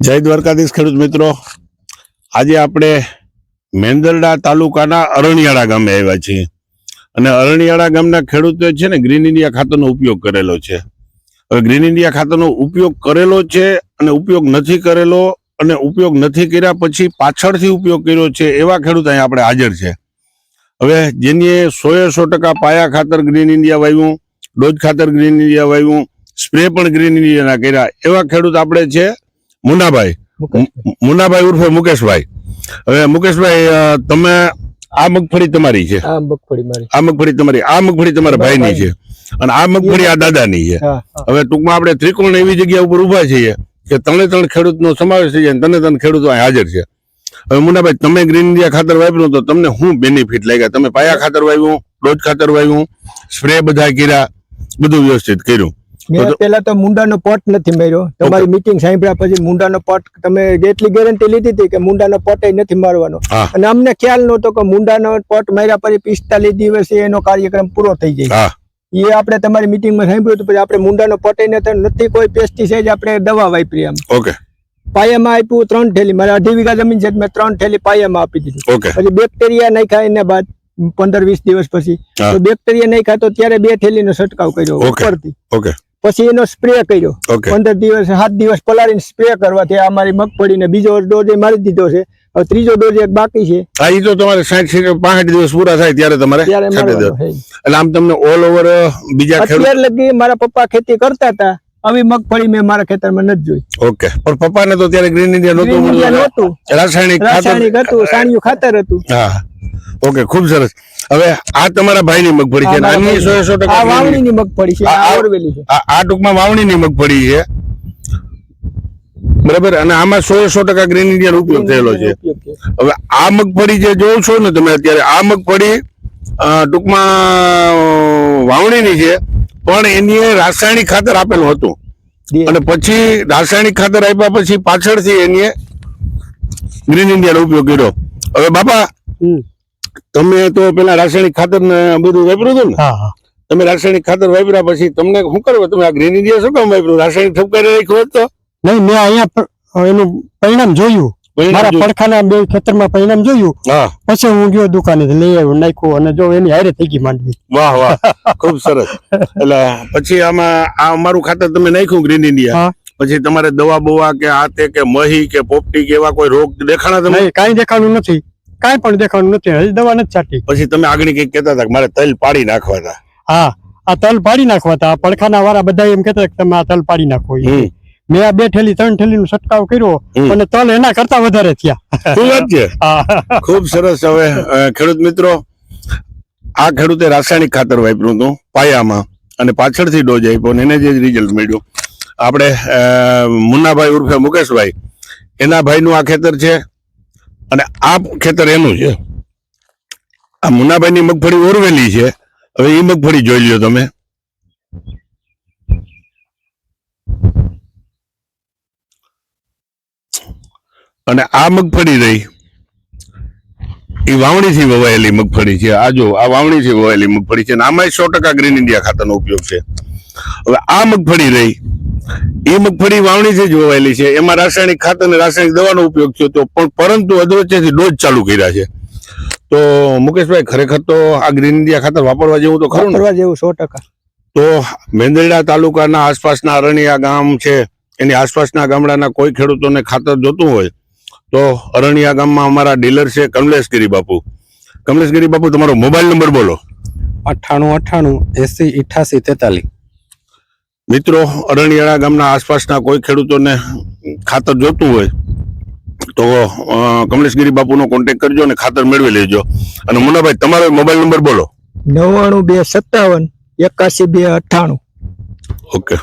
જય દ્વારકાધીશ ખેડૂત મિત્રો. આજે આપણે મેંદરડા તાલુકાના અરણિયાળા ગામે આવ્યા છીએ. અને અરણિયાળા ગામના ખેડૂતોએ છે ને ગ્રીન ઇન્ડિયા ખાતરનો ઉપયોગ કરેલો છે. હવે ગ્રીન ઇન્ડિયા ખાતરનો ઉપયોગ કરેલો છે અને ઉપયોગ નથી કરેલો અને ઉપયોગ નથી કર્યા પછી પાછળથી ઉપયોગ કર્યો છે એવા ખેડૂત અહીંયા આપણે હાજર છે. હવે જેની સોએ સો ટકા પાયા ખાતર ગ્રીન ઇન્ડિયા વાવ્યું ડોજ ખાતર ગ્રીન ઇન્ડિયા વાવ્યું સ્પ્રે પણ ગ્રીન ઇન્ડિયાના કર્યા એવા ખેડૂત આપણે છે. મુન્નાભાઈ. મુન્નાભાઈ ઉર્ફે મુકેશભાઈ. હવે મુકેશભાઈ તમે આ મગફળી તમારી છે. આ મગફળી મારી. આ મગફળી તમારી આ મગફળી તમારા ભાઈની છે. અને આ મગફળી આ દાદાની છે. હવે ટૂંકમાં આપણે ત્રિકોણ એવી જગ્યા ઉપર ઊભા છીએ કે ત્રણે ત્રણ ખેડૂતનો સમાવેશ થઈ જાય ત્રણે ત્રણ ખેડૂતો અહીં હાજર છે. હવે મુન્નાભાઈ તમે ગ્રીન ઇન્ડિયા ખાતર વાપર્યું તો તમને શું બેનિફિટ લાગ્યા? તમે પાયા ખાતર વાવ્યું ડોજ ખાતર વાવ્યું સ્પ્રે બધા કર્યા બધું વ્યવસ્થિત કર્યું. મેં પેલા તો મુંડાનો પટ નથી માર્યો. તમારી મીટિંગ સાંભળ્યા પછી મુંડાનો પટ તમે એટલી ગેરંટી લીધી હતી કે મુંડાનો પટ નથી મારવાનો. અને અમને ખ્યાલ નહોતો કે મુંડાનો પટ માર્યા પછી પિસ્તાલીસ દિવસે એનો કાર્યક્રમ પૂરો થઈ જાય. એ આપણે તમારી મીટિંગમાં સાંભળ્યું હતું પછી આપણે મુંડાનો પટે નથી નથી કોઈ પેસ્ટિસાઇડ આપણે દવા વાપરી એમ. ઓકે. પાયામાં આપ્યું ત્રણ થેલી મારે અઢી વીઘા જમીન છે મેં ત્રણ થેલી પાયામાં આપી દીધી. પછી બેક્ટેરિયા નાખ્યા એના બાદ પંદર વીસ દિવસ પછી. તો બેક્ટેરિયા નહીં ખાતો ત્યારે બે થેલીનો છંટકાવ કર્યો ઉપરથી. ઓકે. પછી એનો સ્પ્રે કર્યો. પંદર દિવસ સાત દિવસ પલાળીને સ્પ્રે કરવાથી અમારી મગફળીને બીજો ડોઝ મારી દીધો છે. હવે ત્રીજો ડોઝ એક બાકી છે. હા એ તો તમારે સાઠ સિત્તેર પાંસઠ દિવસ પૂરા થાય ત્યારે તમારે. એટલે આમ તમને ઓલ ઓવર બીજા અત્યારે લગી મારા પપ્પા ખેતી કરતા હતા. આવી મગફળી મેં મારા ખેતરમાં નથી જોઈ. ઓકે પણ પપ્પાને તો ત્યારે ગ્રીન ઇન્ડિયા નહોતું રાસાયણિક રાસાયણિક હતું સાણિયું ખાતર હતું. હા. ઓકે ખૂબ સરસ. હવે આ તમારા ભાઈની મગફળી છે. આ સો સો ટકા વાવણીની મગફળી છે આ- છે. ટૂંકમાં વાવણીની મગફળી છે. બરાબર? અને આમાં સો સો ટકા ગ્રીન ઇન્ડિયાનો ઉપયોગ થયેલો છે. હવે આ મગફળી જે જોવો છો ને તમે અત્યારે આ મગફળી ટૂંકમાં વાવણીની છે પણ એની રાસાયણિક ખાતર આપેલું હતું. અને પછી રાસાયણિક ખાતર આપ્યા પછી પાછળથી એની ગ્રીન ઇન્ડિયાનો ઉપયોગ કર્યો. હવે બાપા. તમે તો પેલા રાસાયણિક ખાતર ને બધું વાપર્યું હતું ને? તમે રાસાયણિક ખાતર વાપર્યા પછી તમને શું કરવું તમે આ ગ્રીન ઇન્ડિયા શું કામ વાપર્યું? રાસાયણિક ઠપકારી રાખ્યું હોત તો? નહીં મેં અહીંયા એનું પરિણામ જોયું. મારા પડખાના બે ખેતરમાં પરિણામ જોયું. પછી હું ગયો દુકાને લઈ આવ્યો નાખ્યું અને જો એની હારે થઈ ગઈ માંડવી. વાહ વાહ. ખૂબ સરસ. એટલે પછી આમાં આ અમારું ખાતર તમે નાખ્યું ગ્રીન ઇન્ડિયા પછી તમારે દવા બવા કે આ તે કે મહી કે પોપટી કે એવા કોઈ રોગ દેખાણા તમે કઈ કાંઈ દેખાણું નથી. કાંઈ પણ દેખાણું નથી. હજી દવા નથી છાટી. પછી તમે આગળ કઈ કહેતા હતા કે મારે તલ પાડી નાખવા હતા. હા આ તલ પાડી નાખવા હતા. પડખાના વાળા બધા એમ કહેતા કે તમે આ તલ પાડી નાખો મેં આ બે ઠેલી ત્રણ ઠેલી નો છટકાવ કર્યો અને તલ એના કરતા વધારે થયા. શું વાત છે? ખૂબ સરસ. હવે ખેડૂત મિત્રો આ ખેડૂતે રાસાયણિક ખાતર વાપર્યું હતું પાયામાં અને પાછળથી ડોઝ આપ્યો અને એને જે રિઝલ્ટ મળ્યું. આપણે મુન્નાભાઈ ઉર્ફે મુકેશભાઈ એના ભાઈનું આ ખેતર છે. અને આ ખેતર એનું છે. આ મુન્નાભાઈની મગફળી ઓરવેલી છે. હવે એ મગફળી જોઈ લો તમે. અને આ મગફળી રહી. એ વાવણીથી વવાયેલી મગફળી છે. આ જો, આ વાવણીથી વવાયેલી મગફળી છે અને આમાં સો ટકા ગ્રીન ઇન્ડિયા ખાતાનો ઉપયોગ છે. હવે આ મગફળી રહી. એ મગફળી વાવણીથી જ વવાયેલી છે એમાં રાસાયણિક ખાતર અને રાસાયણિક દવાનો ઉપયોગ થયો હતો પણ પરંતુ અધવચ્ચેથી ડોઝ ચાલુ કર્યા છે. તો મુકેશભાઈ ખરેખર તો આ ગ્રીન ઇન્ડિયા ખાતર વાપરવા જેવું તો ખરું વાપરવા જેવું સો ટકા. તો મેંદરડા તાલુકાના આસપાસના અરણિયા ગામ છે એની આસપાસના ગામડાના કોઈ ખેડૂતોને ખાતર જોતું હોય તો અરણિયા ગામમાં અમારા ડીલર છે કમલેશગીરી બાપુ. કમલેશગીરી બાપુ તમારો મોબાઈલ નંબર બોલો. અઠ્ઠાણું અઠ્ઠાણું એસી ઇઠાસી તેતાલીસ. મિત્રો અરણિયાળા ગામના આસપાસના કોઈ ખેડૂતોને ખાતર જોતું હોય તો કમલેશગીરી બાપુનો કોન્ટેક કરજો અને ખાતર મેળવી લેજો. અને મુન્નાભાઈ તમારો મોબાઈલ નંબર બોલો. નવ્વાણું બે સત્તાવન એકાસી બે અઠ્ઠાણું. ઓકે.